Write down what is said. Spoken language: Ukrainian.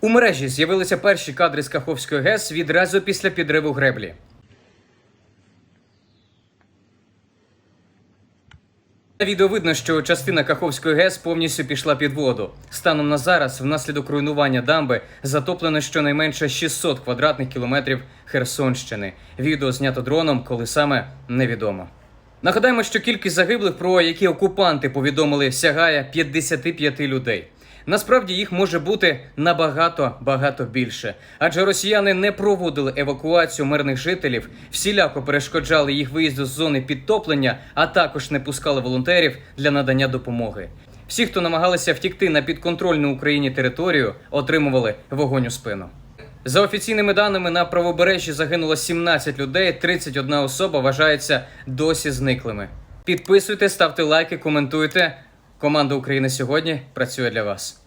У мережі з'явилися перші кадри з Каховської ГЕС відразу після підриву греблі. На відео видно, що частина Каховської ГЕС повністю пішла під воду. Станом на зараз, внаслідок руйнування дамби, затоплено щонайменше 600 квадратних кілометрів Херсонщини. Відео знято дроном, коли саме невідомо. Нагадаємо, що кількість загиблих, про які окупанти повідомили, сягає 55 людей. Насправді їх може бути набагато багато більше, адже росіяни не проводили евакуацію мирних жителів, всіляко перешкоджали їх виїзду з зони підтоплення, а також не пускали волонтерів для надання допомоги. Всі, хто намагалися втікти на підконтрольну Україні територію, отримували вогонь у спину. За офіційними даними на правобережжі загинуло 17 людей, 31 особа вважається досі зниклими. Підписуйте, ставте лайки, коментуйте. Команда України сьогодні працює для вас.